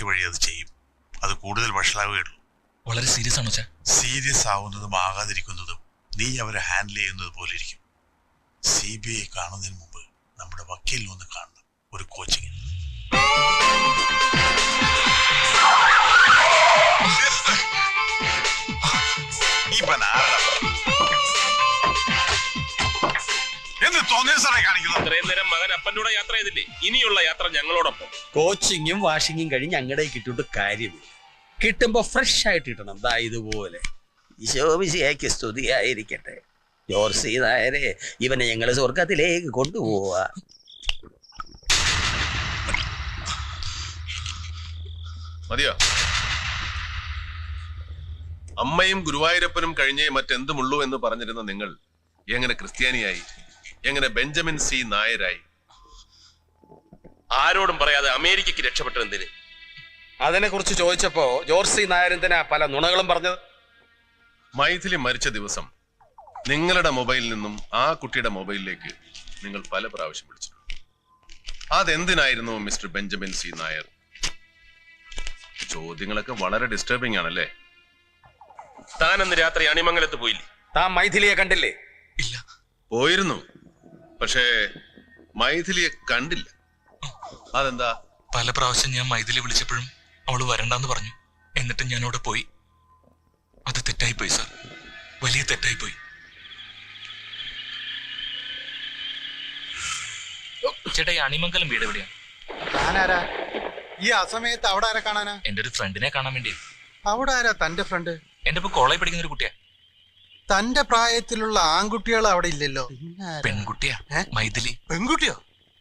Embassy വഴി അത് ചെയ്യും. അത് കൂടുതൽ വഷളാവുകയുള്ളൂ. വളരെ സീരിയസ് ആണോ ചാ സീരിയസ് ആവുന്നതും ആകാതിരിക്കുന്നതും നീ അവരെ ഹാൻഡിൽ ചെയ്യുന്നത് പോലെ ഇരിക്കും. സി ബി ഐ കാണുന്നതിന് മുമ്പ് നമ്മുടെ വക്കീലിൽ ഒന്ന് കാണണം. ഒരു കോച്ചിങ് ഇവൻ സാറേ കാണിക്കുന്നത് ഇത്രയും നേരം മകൻ അപ്പന്റെ കൂടെ യാത്ര ചെയ്തില്ലേ? ഇനിയുള്ള യാത്ര ഞങ്ങളോടൊപ്പം. കോച്ചിങ്ങും വാഷിങ്ങും കഴിഞ്ഞ് ഞങ്ങളുടെ കിട്ടിയിട്ട് കാര്യമില്ല. കിട്ടുമ്പോ ഫ്രഷ് ആയിട്ട് കിട്ടണം. ദാ ഇതുപോലെ. ഈശോമിശിയാക്കി സ്തുതിയായിരിക്കട്ടെ. ജോർസി നായരെ ഇവനെ ഞങ്ങൾ സ്വർഗത്തിലേക്ക് കൊണ്ടുപോവാ. മതിയോ? അമ്മയും ഗുരുവായൂരപ്പനും കഴിഞ്ഞേ മറ്റെന്തുമുള്ളൂ എന്ന് പറഞ്ഞിരുന്ന നിങ്ങൾ എങ്ങനെ ക്രിസ്ത്യാനിയായി? എങ്ങനെ ബെഞ്ചമിൻ സി നായരായി? ആരോടും പറയാതെ അമേരിക്കയ്ക്ക് രക്ഷപ്പെട്ടത് എന്തിന് അതിനെ കുറിച്ച് ചോദിച്ചപ്പോ ജോർജ് സി നായരെന്തിനാ പല നുണകളും പറഞ്ഞത്? മൈഥിലി മരിച്ച ദിവസം നിങ്ങളുടെ മൊബൈലിൽ നിന്നും ആ കുട്ടിയുടെ മൊബൈലിലേക്ക് നിങ്ങൾ പല പ്രാവശ്യം വിളിച്ചിട്ടുണ്ട്. അതെന്തിനായിരുന്നു മിസ്റ്റർ ബെഞ്ചമിൻ സി നായർ? ചോദ്യങ്ങളൊക്കെ വളരെ ഡിസ്റ്റർബിംഗ് ആണല്ലേ? താൻ അന്ന് രാത്രി അണിമംഗലത്ത് പോയില്ലേ? താൻ മൈഥിലിയെ കണ്ടില്ലേ? ഇല്ല. പോയിരുന്നു. പക്ഷേ മൈഥിലിയെ കണ്ടില്ല. അതെന്താ? പല പ്രാവശ്യം ഞാൻ മൈഥിലി വിളിച്ചപ്പോഴും അവൾ വരണ്ടെന്ന് പറഞ്ഞു. എന്നിട്ട് ഞാൻ അവിടെ പോയി. അത് തെറ്റായി പോയി സാർ. വലിയ തെറ്റായി പോയി. ചേട്ടാ ഈ അണിമംഗലം വീട് എവിടെയാണ്? ഈ അസമയത്ത് അവിടെ ആരാ കാണാനാ? എന്റെ ഒരു ഫ്രണ്ടിനെ കാണാൻ വേണ്ടി. അവിടെ ആരാ തന്റെ ഫ്രണ്ട്? എന്റെ ഇപ്പൊ കോളേജ് പഠിക്കുന്ന ഒരു കുട്ടിയാ. തന്റെ പ്രായത്തിലുള്ള ആൺകുട്ടികൾ അവിടെ ഇല്ലല്ലോ. പെൺകുട്ടിയാ? മൈഥിലി. പെൺകുട്ടിയോ?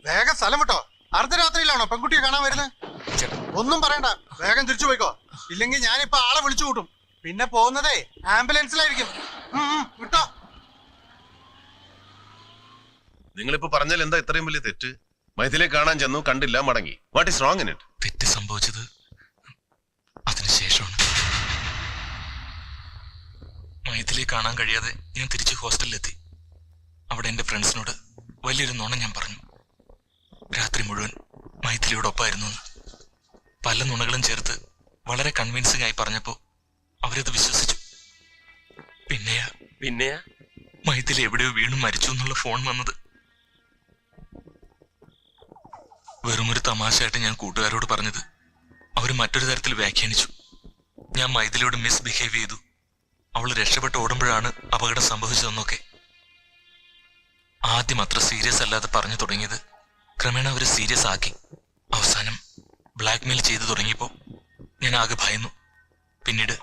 വേഗം സ്ഥലം വിട്ടോ. അർദ്ധരാത്രിയിലാണോ പെൺകുട്ടിയെ കാണാൻ വരുന്നത് ഒന്നും പറയണ്ട. വേഗം തിരിച്ചു പോയിക്കോ. ഇല്ലെങ്കിൽ ഞാനിപ്പോ ആളെ വിളിച്ചു കൂട്ടും. പിന്നെ പോകുന്നതേ ആംബുലൻസിലായിരിക്കും. വിട്ടോ. നിങ്ങളിപ്പോ പറഞ്ഞാൽ എന്താ ഇത്രയും വലിയ തെറ്റ്? മൈഥിലെ കാണാൻ ചെന്നു കണ്ടില്ല മടങ്ങി. What is wrong in it തെറ്റ് സംഭവിച്ചത് അതിനുശേഷമാണ് മൈഥിലിയെ കാണാൻ കഴിയാതെ ഞാൻ തിരിച്ച് ഹോസ്റ്റലിലെത്തി. അവിടെ എന്റെ ഫ്രണ്ട്സിനോട് വലിയൊരു നുണ ഞാൻ പറഞ്ഞു. രാത്രി മുഴുവൻ മൈഥിലിയോടൊപ്പമായിരുന്നു. പല നുണകളും ചേർത്ത് വളരെ കൺവിൻസിംഗ് ആയി പറഞ്ഞപ്പോ അവരത് വിശ്വസിച്ചു. പിന്നെയാ പിന്നെയാ? മൈഥിലി എവിടെയോ വീണു മരിച്ചു എന്നുള്ള ഫോൺ വന്നത്. വെറുമൊരു തമാശയായിട്ട് ഞാൻ കൂട്ടുകാരോട് പറഞ്ഞത് അവർ മറ്റൊരു തരത്തിൽ വ്യാഖ്യാനിച്ചു. ഞാൻ മൈഥിലിയോട് മിസ്ബിഹേവ് ചെയ്തു. അവൾ രക്ഷപ്പെട്ട് ഓടുമ്പോഴാണ് അപകടം സംഭവിച്ചതെന്നൊക്കെ. ആദ്യം അത്ര സീരിയസ് അല്ലാതെ പറഞ്ഞു തുടങ്ങിയത് ക്രമേണ അവർ സീരിയസ് ആക്കി. അവസാനം ബ്ലാക്ക്മെയിൽ ചെയ്തു തുടങ്ങിയപ്പോൾ ഞാൻ ആകെ ഭയന്നു. പിന്നീട്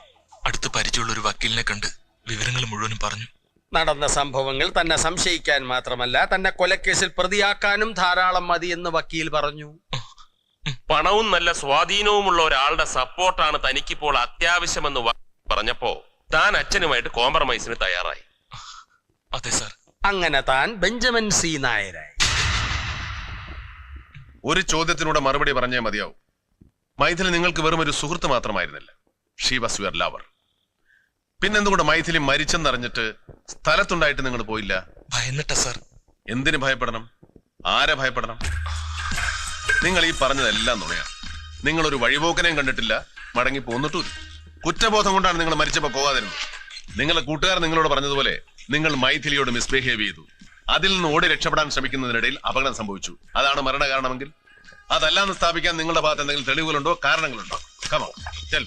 അടുത്ത് പരിചയമുള്ള ഒരു വക്കീലിനെ കണ്ട് വിവരങ്ങൾ മുഴുവനും പറഞ്ഞു. നടന്ന സംഭവങ്ങൾ തന്നെ സംശയിക്കാൻ മാത്രമല്ല തന്നെ കൊലക്കേസിൽ പ്രതിയാക്കാനും ധാരാളം മതി എന്ന് വക്കീൽ പറഞ്ഞു. പണവും നല്ല സ്വാധീനവുമുള്ള ഒരാളുടെ സപ്പോർട്ടാണ് തനിക്കിപ്പോൾ അത്യാവശ്യമെന്ന് പറഞ്ഞപ്പോ താൻ അച്ഛനുമായിട്ട് കോംപ്രമൈസിന് തയ്യാറായി. അതെ സാർ. അങ്ങനെ താൻ ബെഞ്ചമിൻ സി നായരായി. ഒരു ചോദ്യത്തിനൂടെ മറുപടി പറഞ്ഞേ മതിയാവും. മൈഥിലി നിങ്ങൾക്ക് വെറും ഒരു സുഹൃത്ത് മാത്രമായിരുന്നില്ല. ഷീ വാസ് യുവർ ലവർ പിന്നെന്തുകൊണ്ട് മൈഥിലി മരിച്ചെന്നറിഞ്ഞിട്ട് സ്ഥലത്തുണ്ടായിട്ട് നിങ്ങൾ പോയില്ല? ഭയന്നിട്ട സാർ. എന്തിനു ഭയപ്പെടണം? ആരെ ഭയപ്പെടണം? നിങ്ങൾ ഈ പറഞ്ഞതെല്ലാം നുണയാണ് നിങ്ങൾ ഒരു വഴിപോക്കനെയും കണ്ടിട്ടില്ല മടങ്ങി പോന്നിട്ടുമില്ല കുറ്റബോധം കൊണ്ടാണ് നിങ്ങൾ മരിച്ചപ്പോ പോകാതിരുന്നത്. നിങ്ങളെ കൂട്ടുകാർ നിങ്ങളോട് പറഞ്ഞതുപോലെ നിങ്ങൾ മൈഥിലിയോട് മിസ്ബിഹേവ് ചെയ്തു. അതിൽ നിന്ന് ഓടി രക്ഷപ്പെടാൻ ശ്രമിക്കുന്നതിനിടയിൽ അപകടം സംഭവിച്ചു. അതാണ് മരണ കാരണമെങ്കിൽ അതല്ലാന്ന് സ്ഥാപിക്കാൻ നിങ്ങളുടെ ഭാഗത്ത് എന്തെങ്കിലും തെളിവുകളുണ്ടോ? കാരണങ്ങളുണ്ടോ? കമോ ചെൽ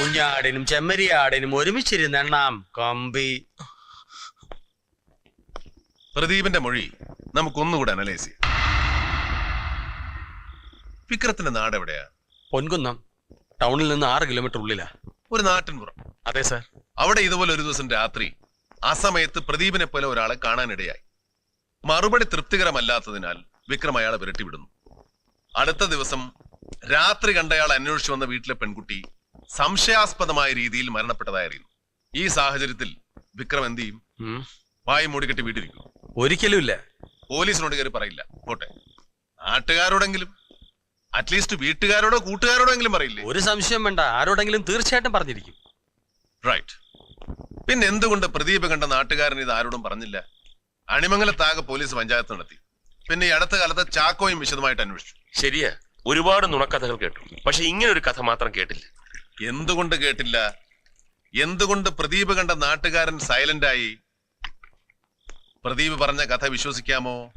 കുഞ്ഞാടിനും ചെമ്മരിയാടിനും ഒരുമിച്ചിരുന്ന് എണ്ണാം കമ്പി. പ്രദീപിന്റെ മൊഴി നമുക്കൊന്നുകൂടെ അനലൈസ് ചെയ്യാം. വിക്രത്തിന്റെ നാട് എവിടെയാ? പൊൻകുന്നം. ടൗണിൽ നിന്ന് ആറ് കിലോമീറ്റർ ഉള്ളിലാ. ഒരു നാട്ടിൻപുറം അതെ സർ. അവിടെ ഇതുപോലെ ഒരു ദിവസം രാത്രി ആ സമയത്ത് പ്രദീപിനെ പോലെ ഒരാളെ കാണാനിടയായി. മറുപടി തൃപ്തികരമല്ലാത്തതിനാൽ വിക്രം അയാളെ വിരട്ടിവിടുന്നു അടുത്ത ദിവസം രാത്രി കണ്ടയാൾ അന്വേഷിച്ചു വന്ന വീട്ടിലെ പെൺകുട്ടി സംശയാസ്പദമായ രീതിയിൽ മരണപ്പെട്ടതായി അറിയുന്നു ഈ സാഹചര്യത്തിൽ വിക്രം എന്ത് ചെയ്യും. വായി മൂടിക്കെട്ടി വീട്ടിരിക്കും ഒരിക്കലും ഇല്ല. പോലീസിനോട് കയറി പറയില്ല. പോട്ടെ. നാട്ടുകാരോടെങ്കിലും അറ്റ്ലീസ്റ്റ് വീട്ടുകാരോടോ കൂട്ടുകാരോടോ എങ്കിലും പറയില്ലേ ഒരു സംശയം വേണ്ട. ആരോടെങ്കിലും തീർച്ചയായിട്ടും പറഞ്ഞിരിക്കും. റൈറ്റ് പിന്നെ എന്തുകൊണ്ട് പ്രദീപ് കണ്ട നാട്ടുകാരൻ ഇത് ആരോടും പറഞ്ഞില്ല? അണിമംഗലത്താകെ പോലീസ് പഞ്ചായത്ത് നടത്തി. പിന്നെ ഈ അടുത്ത കാലത്ത് ചാക്കോയും വിശദമായിട്ട് അന്വേഷിച്ചു. ശരിയാ. ഒരുപാട് നുണക്കഥകൾ കേട്ടു. പക്ഷെ ഇങ്ങനെ ഒരു കഥ മാത്രം കേട്ടില്ല. എന്തുകൊണ്ട് കേട്ടില്ല? എന്തുകൊണ്ട് പ്രദീപ് കണ്ട നാട്ടുകാരൻ സൈലന്റ് ആയി? പ്രദീപ് പറഞ്ഞ കഥ വിശ്വസിക്കാമോ?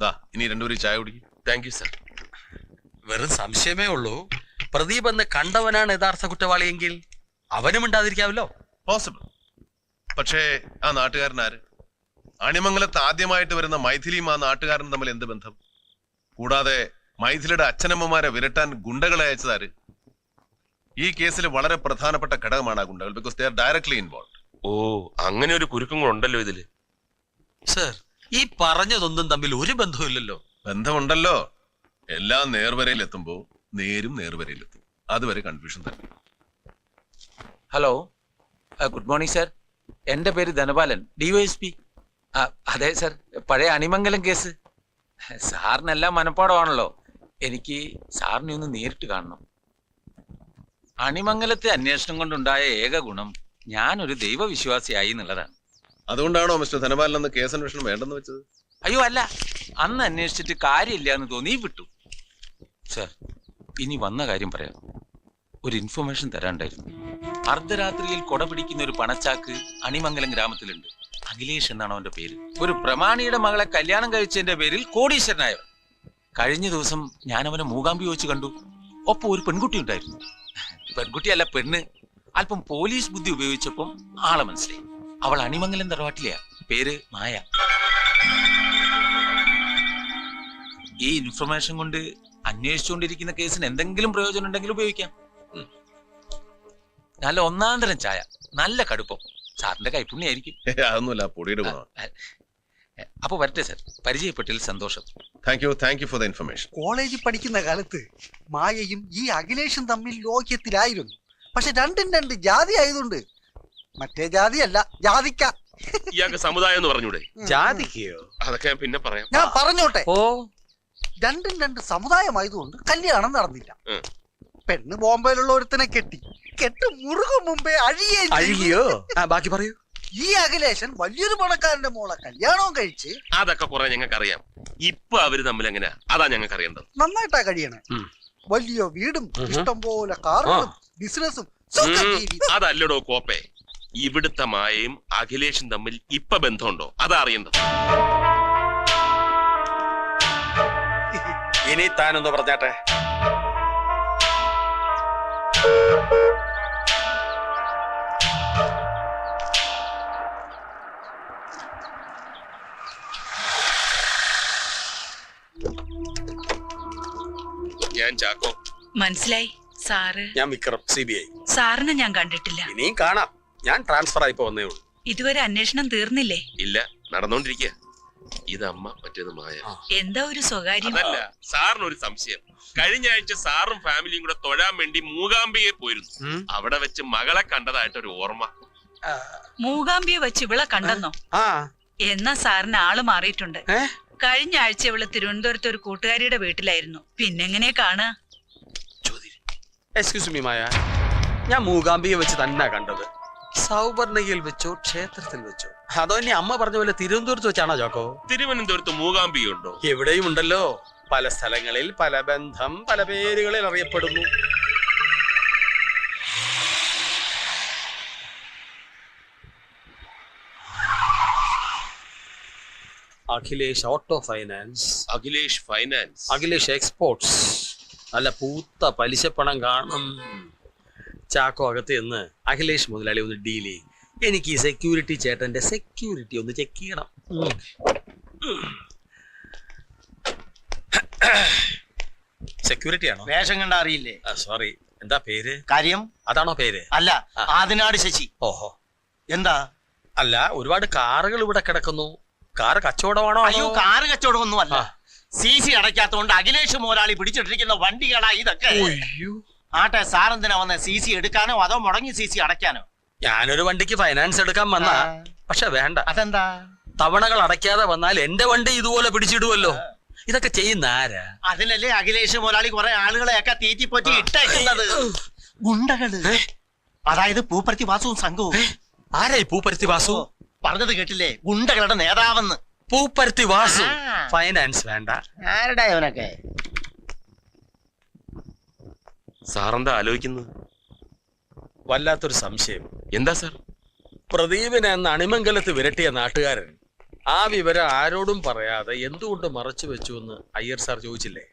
ദാ ഇനി രണ്ടുപേരും ചായ കുടിക്കും. താങ്ക് യു സർ വെറും സംശയമേ ഉള്ളൂ. പ്രദീപ് എന്ന് കണ്ടവനാണ് യഥാർത്ഥ കുറ്റവാളിയെങ്കിൽ അവനും ഉണ്ടാതിരിക്കാമല്ലോ പോസിബിൾ പക്ഷേ ആ നാട്ടുകാരൻ ആര്? അണിമംഗലത്ത് ആദ്യമായിട്ട് വരുന്ന മൈഥിലിയും ആ നാട്ടുകാരനും തമ്മിൽ എന്ത് ബന്ധം? കൂടാതെ മൈഥിലിയുടെ അച്ഛനമ്മമാരെ വിരട്ടാൻ ഗുണ്ടകളെ അയച്ചതാര് ഈ കേസിൽ വളരെ പ്രധാനപ്പെട്ട ഘടകമാണ് ആ ഗുണ്ടകൾ because they are directly involve ഓ അങ്ങനെ ഒരു കുരുക്കും കൂടെ ഉണ്ടല്ലോ ഇതിൽ. സർ ഈ പറഞ്ഞതൊന്നും തമ്മിൽ ഒരു ബന്ധവുമില്ലല്ലോ. ബന്ധമുണ്ടല്ലോ. എല്ലാം നേർവരയിൽ എത്തുമ്പോ നേരും നേർവരയിൽ എത്തും അതുവരെ കൺഫ്യൂഷൻ തന്നെ. ഹലോ ഗുഡ് മോർണിംഗ് സർ എന്റെ പേര് ധനപാലൻ. ഡിവൈഎസ്പി അതെ സർ പഴയ അണിമംഗലം കേസ്. സാറിനെല്ലാം മനപ്പാടമാണല്ലോ. എനിക്ക് സാറിനെ ഒന്ന് നേരിട്ട് കാണണം. അണിമംഗലത്തെ അന്വേഷണം കൊണ്ടുണ്ടായ ഏക ഗുണം ഞാനൊരു ദൈവവിശ്വാസിയായി എന്നുള്ളതാണ്. അതുകൊണ്ടാണോ മിസ്റ്റർ ധനപാലൻ അന്ന് കേസ് അന്വേഷണം വേണ്ടെന്ന് വെച്ചത്? അയ്യോ അല്ല. അന്ന് അന്വേഷിച്ചിട്ട് കാര്യമില്ല എന്ന് തോന്നി വിട്ടു. സർ ഇനി വന്ന കാര്യം പറയാം. ഒരു ഇൻഫർമേഷൻ തരാണ്ടായിരുന്നു അർദ്ധരാത്രിയിൽ കൊട പിടിക്കുന്ന ഒരു പണച്ചാക്ക് അണിമംഗലം ഗ്രാമത്തിലുണ്ട്. അഖിലേഷ് എന്നാണ് അവന്റെ പേര്. ഒരു പ്രമാണിയുടെ മകളെ കല്യാണം കഴിച്ചതിന്റെ പേരിൽ കോടീശ്വരനായവൻ. കഴിഞ്ഞ ദിവസം ഞാൻ അവനെ മൂകാമ്പി വെച്ച് കണ്ടു. ഒപ്പം ഒരു പെൺകുട്ടി ഉണ്ടായിരുന്നു. പെൺകുട്ടിയല്ല പെണ്ണ്. അല്പം പോലീസ് ബുദ്ധി ഉപയോഗിച്ചപ്പം ആളെ മനസ്സിലായി. അവൾ അണിമംഗലം തറവാട്ടിലെയാ. പേര് മായ. ഈ ഇൻഫർമേഷൻ കൊണ്ട് അന്വേഷിച്ചുകൊണ്ടിരിക്കുന്ന കേസിന് എന്തെങ്കിലും പ്രയോജനം ഉണ്ടെങ്കിൽ ഉപയോഗിക്കാം. നല്ല ഒന്നാം തരം ചായ നല്ല കടുപ്പം. സാറിന്റെ കൈപ്പുണ്യായിരിക്കും ആയിരിക്കും അതൊന്നുമല്ല പൊടിയുടെ അപ്പൊ വരട്ടെ സാർ. പരിചയപ്പെട്ടതിൽ സന്തോഷം. Thank you thank you for the information കോളേജിൽ പഠിക്കുന്ന കാലത്ത് മായയും ഈ അഖിലേഷും തമ്മിൽ ലോക്യത്തിലായിരുന്നു പക്ഷെ രണ്ടും രണ്ട് ജാതി ആയതുകൊണ്ട് മറ്റേ ജാതിയല്ല ജാതിക്ക. ഇയാൾക്ക് സമുദായം എന്ന് പറഞ്ഞൂടെ? ജാതിക്കയോ? അതൊക്കെ ഞാൻ പിന്നെ പറയാം. ഞാൻ പറഞ്ഞോട്ടെ. ഓ. രണ്ടും രണ്ട് സമുദായമായതുകൊണ്ട് കല്യാണം നടന്നില്ല. പെണ്ണ് ബോംബെയിലുള്ള ഒരുത്തനെ കെട്ടി. കെട്ട് മുറുകും മുമ്പേ അഴിയേ അഴിയോ അഴുകിയോ ആ ബാക്കി പറയൂ. ഈ അഖിലേഷൻ വലിയൊരു പണക്കാരന്റെ മോളെ കല്യാണവും കഴിച്ച് അതൊക്കെ കുറെ ഞങ്ങൾക്ക് അറിയാം ഇപ്പൊ അവർ തമ്മിൽ എങ്ങനെയാ അതാ ഞങ്ങൾക്ക് അറിയേണ്ടത് നന്നായിട്ടാ കഴിയണേ. ഉം. വലിയ വീടും ഇഷ്ടം പോലെ കാറുകളും ബിസിനസ്സും സുഖ ഉം, ജീവിതം. അതല്ലടോ കോപ്പേ. ഇവിടുത്തെ മായയും അഖിലേഷും തമ്മിൽ ഇപ്പൊ ബന്ധമുണ്ടോ? അതാ അറിയേണ്ടത്. ഇനി താനൊന്ന് പറഞ്ഞാട്ടെ. ഞാൻ ചാക്കോ മനസ്സിലായി. സാറ്. ഞാൻ വിക്രം സി ബി ഐ. സാറിനെ ഞാൻ കണ്ടിട്ടില്ല. ഇനിയും കാണാം. ഞാൻ ട്രാൻസ്ഫർ ആയിപ്പോ വന്നേ ഉള്ളൂ. ഇതുവരെ അന്വേഷണം തീർന്നില്ലേ? ഇല്ല നടന്നോണ്ടിരിക്കുക ഇതമ്മ മറ്റേത് മായ. എന്താ ഒരു സ്വകാര്യം? അല്ല സാറിന് ഒരു സംശയം. കഴിഞ്ഞ ആഴ്ച സാറും ഫാമിലിയും കൂടെ തൊഴാൻ വേണ്ടി മൂകാംബിയെ പോയിരുന്നു. അവിടെ വെച്ച് മകളെ കണ്ടതായിട്ട് ഒരു ഓർമ്മ മൂകാംബിയെ വെച്ച് ഇവളെ കണ്ടെന്നോ? ആ. എന്നാ സാറിന് ആൾ മാറിയിട്ടുണ്ട്. കഴിഞ്ഞ ആഴ്ച ഇവൾ തിരുവനന്തപുരത്ത് ഒരു കൂട്ടുകാരിയുടെ വീട്ടിലായിരുന്നു. പിന്നെങ്ങനെ കാണാ? Excuse me Maya. ഞാൻ മൂകാംബിയെ വെച്ച് തന്നെ കണ്ടത്. സൗവർണയിൽ വെച്ചോ ക്ഷേത്രത്തിൽ വെച്ചോ? അതോ ഇനി അമ്മ പറഞ്ഞ പോലെ തിരുവനന്തപുരത്ത് വെച്ചാണോ ജോക്കോ? തിരുവനന്തപുരത്ത് മൂകാംബിയുണ്ടോ? എവിടെയും ഉണ്ടല്ലോ പല സ്ഥലങ്ങളിൽ പല ബന്ധം പല പേരുകളിൽ അറിയപ്പെടുന്നു. Akhilesh auto finance Akhilesh finance. Akhilesh exports നല്ല പൂത്ത പലിശപ്പണം കാണും. ചാക്കോ അകത്ത് നിന്ന് അഖിലേഷ് മുതലാളി ഒന്ന് ഡീൽ ചെയ്യും. എനിക്ക് ഈ സെക്യൂരിറ്റി ചേട്ടന്റെ സെക്യൂരിറ്റി ഒന്ന് ചെക്ക് ചെയ്യണം. സെക്യൂരിറ്റി ആണോ? വേഷം കണ്ട അറിയില്ലേ? സോറി എന്താ പേര്? കാര്യം? അതാണോ പേര്? അല്ല ആദിനാട് ശശി. ഓഹോ. എന്താ? അല്ല ഒരുപാട് കാറുകൾ ഇവിടെ കിടക്കുന്നു. കാറ് കച്ചവടമാണോ അയ്യോ കാറ് കച്ചവടമൊന്നും അല്ല. സി സി അടയ്ക്കാത്തോണ്ട് അഖിലേഷ് മോരാളി പിടിച്ചിട്ടിരിക്കുന്ന വണ്ടികളാ ഇതൊക്കെ. ആട്ടെ സാറെന്തിനാ വന്ന? സി സി എടുക്കാനോ അതോ മുടങ്ങി സി സി അടയ്ക്കാനോ? ഞാനൊരു വണ്ടിക്ക് ഫൈനാൻസ് എടുക്കാൻ വന്ന. പക്ഷെ വേണ്ട. അതെന്താ? തവണകൾ അടയ്ക്കാതെ വന്നാൽ എന്റെ വണ്ടി ഇതുപോലെ പിടിച്ചിടുമല്ലോ ഇതൊക്കെ ചെയ്യുന്ന ആരാ? അതിനല്ലേ അഖിലേഷ് മുതലാളി കുറെ ആളുകളെയൊക്കെ തീറ്റിപ്പൊറ്റി ഇട്ടേക്കുന്നത്. ഗുണ്ടകൾ. അതായത് പൂപ്പരത്തി വാസുവും സംഘവും. ആരായി പൂപ്പരത്തി വാസു? പറഞ്ഞത് കേട്ടില്ലേ? ഗുണ്ടകളുടെ നേതാവെന്ന്. പൂപ്പരത്തി വാസു? ഫൈനാൻസ് വേണ്ട. ആരുടെ അവനൊക്കെ സാറെന്താ ആലോചിക്കുന്നത് വല്ലാത്തൊരു സംശയം. എന്താ സാർ? പ്രദീപിനെ അന്ന് അണിമംഗലത്ത് വിരട്ടിയ നാട്ടുകാരൻ. ആ വിവരം ആരോടും പറയാതെ എന്തുകൊണ്ട് മറച്ചു വെച്ചു എന്ന് അയ്യർ സാർ ചോദിച്ചില്ലേ?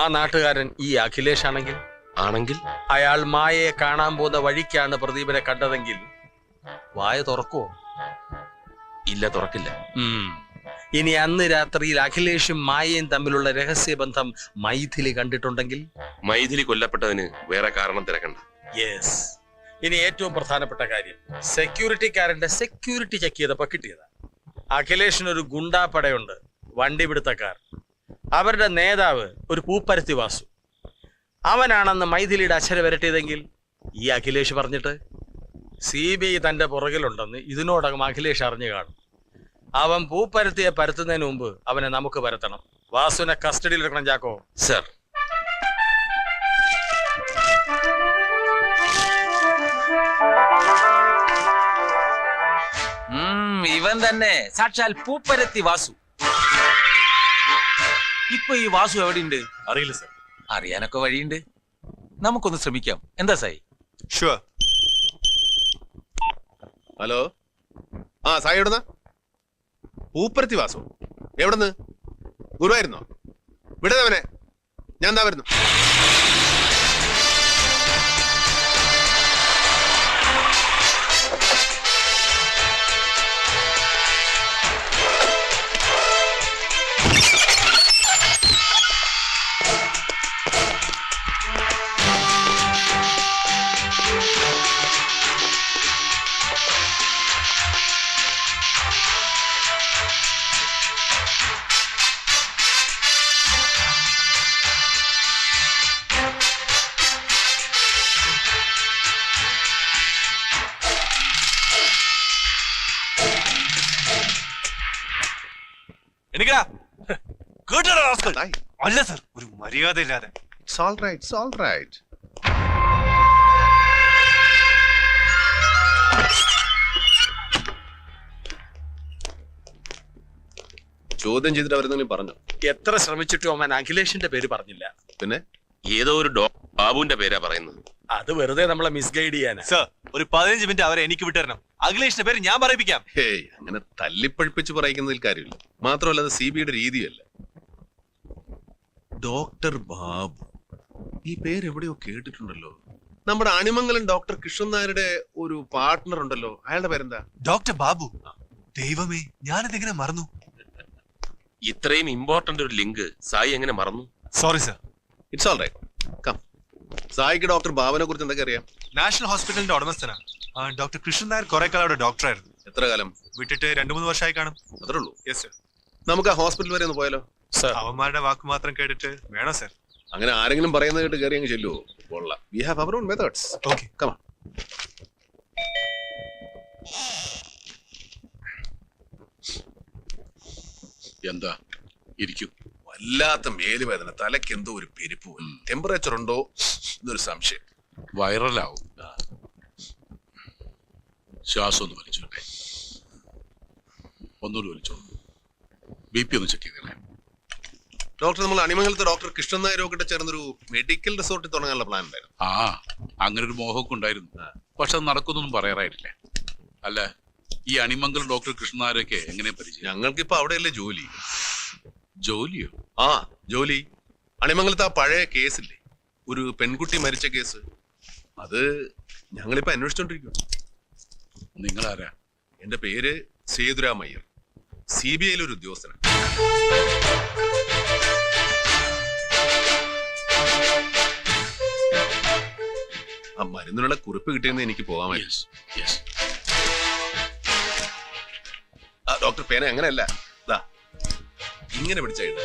ആ നാട്ടുകാരൻ ഈ അഖിലേഷ് ആണെങ്കിൽ? ആണെങ്കിൽ? അയാൾ മായയെ കാണാൻ പോകുന്ന വഴിക്കാണ് പ്രദീപിനെ കണ്ടതെങ്കിൽ വായ തുറക്കുവോ? ഇല്ല തുറക്കില്ല. ഇനി അന്ന് രാത്രിയിൽ അഖിലേഷും മായയും തമ്മിലുള്ള രഹസ്യബന്ധം മൈഥിലി കണ്ടിട്ടുണ്ടെങ്കിൽ? മൈഥിലി കൊല്ലപ്പെട്ടതിന് വേറെ കാരണം തിരക്കണ്ട. യെസ് ഇനി ഏറ്റവും പ്രധാനപ്പെട്ട കാര്യം. സെക്യൂരിറ്റിക്കാരന്റെ സെക്യൂരിറ്റി ചെക്ക് ചെയ്തപ്പോ കിട്ടിയതാ. അഖിലേഷിന് ഒരു ഗുണ്ടാപ്പടയുണ്ട്. വണ്ടി പിടുത്തക്കാർ അവരുടെ നേതാവ് ഒരു പൂപ്പരുത്തി വാസു. അവനാണെന്ന് മൈഥിലിയുടെ അച്ഛന് വരട്ടിയതെങ്കിൽ ഈ അഖിലേഷ് പറഞ്ഞിട്ട്? സി ബി ഐ തന്റെ പുറകിലുണ്ടെന്ന് ഇതിനോടകം അഖിലേഷ് അറിഞ്ഞു കാണും. അവൻ പൂപ്പരുത്തിയെ പരത്തുന്നതിന് മുമ്പ് അവനെ നമുക്ക് പരത്തണം. വാസുവിനെ കസ്റ്റഡിയിൽ എടുക്കണം ചാക്കോ. സാർ ഇവൻ തന്നെ. സാക്ഷാൽ പൂപ്പരത്തി വാസു. ഇപ്പൊ ഈ വാസു എവിടെയുണ്ട്? അറിയില്ല സർ. അറിയാനൊക്കെ വഴിയുണ്ട്. നമുക്കൊന്ന് ശ്രമിക്കാം. എന്താ സായി? ഷുവർ ഹലോ ആ സായി എവിടുന്ന? പൂപ്പരത്തി വാസു. എവിടുന്ന്? ഗുരുവായിരുന്നോ? വിടുന്നവനെ ഞാൻ എന്താ വരുന്നു. എനിക്കടാ. കേട്ടടാ റാസ്കൽ അല്ല സർ ഒരു മര്യാദ ഇല്ലാതെ it's all right it's all right ചോദ്യം ചെയ്തിട്ട് അവരെന്തെങ്കിലും പറഞ്ഞു? എത്ര ശ്രമിച്ചിട്ടും അവൻ അഖിലേഷിന്റെ പേര് പറഞ്ഞില്ല. പിന്നെ? ഏതോ ഒരു ഡോ ബാബുവിന്റെ പേരാ പറയുന്നത്. അത് വെറുതെ നമ്മളെ മിസ്ഗൈഡ് ചെയ്യാനാ. സർ ഒരു പതിനഞ്ച് മിനിറ്റ് അവരെ എനിക്ക് വിട്ടുതരണം അഖിലേഷിന്റെ പേര് ഞാൻ പറയിപ്പിക്കാം. ഹേയ് അങ്ങനെ തല്ലിപ്പഴിപ്പിച്ച് പറയിക്കുന്നതിൽ കാര്യമില്ല. മാത്രമല്ല അത് സി ബിയുടെ രീതിയല്ല. ഡോക്ടർ ബാബു. ഈ പേര് എവിടെയോ കേട്ടിട്ടുണ്ടല്ലോ. നമ്മുടെ അണിമംഗലം ഡോക്ടർ കൃഷ്ണൻ നായരുടെ ഒരു പാർട്ട്ണർ ഉണ്ടല്ലോ. അയാളുടെ പേരെന്താ? ഡോക്ടർ ബാബു. ദൈവമേ ഞാനിതെങ്ങനെ മറന്നു? ഇത്രയും ഇമ്പോർട്ടന്റ് ഒരു ലിങ്ക് സായി എങ്ങനെ മറന്നു? Sorry sir it's all right come സായിക്ക് doctor ബാബുവിനെ കുറിച്ച് എന്തൊക്കെ അറിയാം? നാഷണൽ ഹോസ്പിറ്റലിന്റെ ഉടമസ്ഥനാണ് ഡോക്ടർ കൃഷ്ണൻ നായർ കുറെ കാലം അവിടെ ഡോക്ടറായിരുന്നു. എത്ര കാലം? വിട്ടിട്ട് രണ്ടു മൂന്ന് വർഷമായി കാണും. അത്രേ ഉള്ളൂ? യെസ് സർ നമുക്ക് ആ ഹോസ്പിറ്റൽ വരെ ഒന്ന് പോയാലോ? സർ അവന്മാരുടെ വാക്ക് മാത്രം കേട്ടിട്ട് വേണോ സർ അങ്ങനെ ആരെങ്കിലും പറയുന്നത് കേട്ട് കയറി അങ്ങ് ചെല്ലുവോ? കൊള്ളാം. We have our own methods okay കമാ എന്താ? ഇരിക്കൂ. വല്ലാത്ത മേലുവേദന. തലയ്ക്ക് എന്തോ ഒരു പെരുപ്പ്. ടെമ്പറേച്ചർ ഉണ്ടോ? എന്നൊരു സംശയം. വൈറലാവും ശ്വാസം ഒന്ന് വലിച്ചോട്ടെ ഒന്നുകൂടി വലിച്ചോ ബി പി ഒന്ന് ചെക്ക് ചെയ്തേ ഡോക്ടർ നമ്മൾ അണിമംഗലത്തെ ഡോക്ടർ കൃഷ്ണൻ നായരോക്കിട്ട് ചേർന്നൊരു മെഡിക്കൽ റിസോർട്ട് തുടങ്ങാനുള്ള പ്ലാൻ ഉണ്ടായിരുന്നു. ആ അങ്ങനെ ഒരു മോഹമൊക്കെ ഉണ്ടായിരുന്നു. പക്ഷെ അത് നടക്കുന്നൊന്നും പറയാറായിട്ടില്ല. അല്ല ഈ അണിമംഗലം ഡോക്ടർ കൃഷ്ണനാരൊക്കെ എങ്ങനെ പരിചയം? ഞങ്ങൾക്കിപ്പോ അവിടെയല്ലേ ജോലി? ജോലിയോ? ആ ജോലി. അണിമംഗലത്ത് ആ പഴയ കേസില്ലേ? ഒരു പെൺകുട്ടി മരിച്ച കേസ്. അത് ഞങ്ങളിപ്പോ അന്വേഷിച്ചോണ്ടിരിക്കും നിങ്ങളാരാ? എന്റെ പേര് സേതുരാമയ്യർ. സി ബി ഐയിലെ ഒരു ഉദ്യോഗസ്ഥനാണ് ആ മരുന്നിനുള്ള കുറിപ്പ് കിട്ടിയെന്ന് എനിക്ക് പോകാമായിരുന്നു. യെസ് ആ ഡോക്ടർ പേന അങ്ങനെയല്ല. ഇങ്ങനെ പിടിച്ചായിട്ട്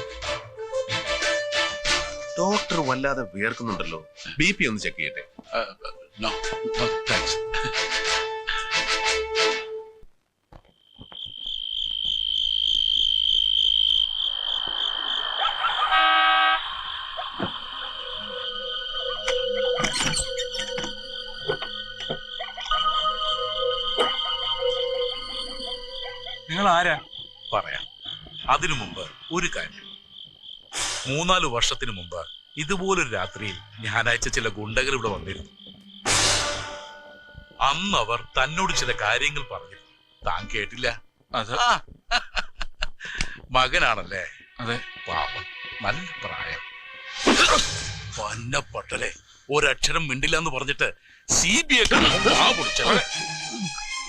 ഡോക്ടർ വല്ലാതെ വിയർക്കുന്നുണ്ടല്ലോ. ബി പി ഒന്ന് ചെക്ക് ചെയ്യട്ടെ. നോ നോ ആരാ പറയാം. അതിനു മുമ്പ് ഒരു കാര്യം. മൂന്നാൽ വർഷത്തിനു മുമ്പ് ഇതുപോലൊരു രാത്രിയിൽ ഞാൻ അയച്ച ചില ഗുണ്ടകൾ ഇവിടെ വന്നിരുന്നു. അന്ന് അവർ തന്നോട് ചില കാര്യങ്ങൾ പറഞ്ഞു താൻ കേട്ടില്ല. മകനാണല്ലേ? അതെ. പാപം നല്ല പ്രായം. പന്നപ്പട്ടലെ ഒരക്ഷരം മിണ്ടില്ല എന്ന് പറഞ്ഞിട്ട് സി ബി ഐ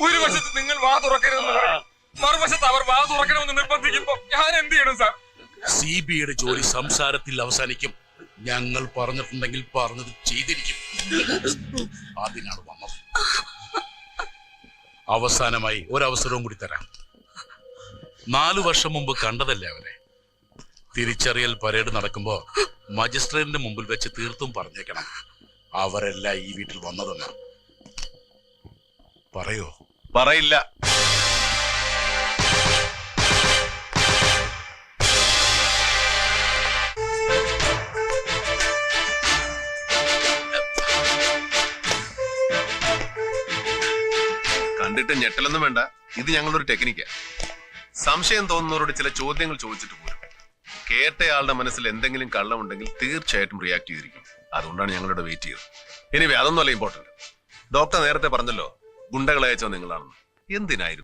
ഒരു വശത്ത് നിങ്ങൾ വാ തുറക്കരുതെന്ന് പറയും മറുവശത്ത് അവർ വാ തുറക്കണമെന്ന് നിർബന്ധിക്കുമ്പോ ഞാൻ എന്ത് ചെയ്യണം സാർ? സി ബി ഐയുടെ ജോലി സംസാരത്തിൽ അവസാനിക്കും. ഞങ്ങൾ പറഞ്ഞിട്ടുണ്ടെങ്കിൽ പറഞ്ഞത് ചെയ്തിരിക്കും. അതിനാണ് വന്നത്. അവസാനമായി ഒരവസരവും കൂടി തരാം. നാലു വർഷം മുമ്പ് കണ്ടതല്ലേ അവരെ തിരിച്ചറിയൽ പരേഡ് നടക്കുമ്പോ മജിസ്ട്രേറ്റിന്റെ മുമ്പിൽ വെച്ച് തീർത്തും പറഞ്ഞേക്കണം. അവരെല്ലാം ഈ വീട്ടിൽ വന്നതെന്ന്. പറയോ? പറയില്ല. കണ്ടിട്ട് ഞെട്ടലൊന്നും വേണ്ട. ഇത് ഞങ്ങളുടെ ഒരു ടെക്നിക്കാ സംശയം തോന്നുന്നവരോട് ചില ചോദ്യങ്ങൾ ചോദിച്ചിട്ട് പോലും കേട്ടയാളുടെ മനസ്സിൽ എന്തെങ്കിലും കള്ളമുണ്ടെങ്കിൽ തീർച്ചയായിട്ടും റിയാക്ട് ചെയ്തിരിക്കും. അതുകൊണ്ടാണ് ഞങ്ങളുടെ വെയിറ്റ് ചെയ്തത്. ഇനി അതൊന്നുമല്ല ഇമ്പോർട്ടന്റ് ഡോക്ടർ നേരത്തെ പറഞ്ഞല്ലോ ഗുണ്ടകളയച്ചോ നിങ്ങളാണെന്ന്. എന്തിനായിരുന്നു?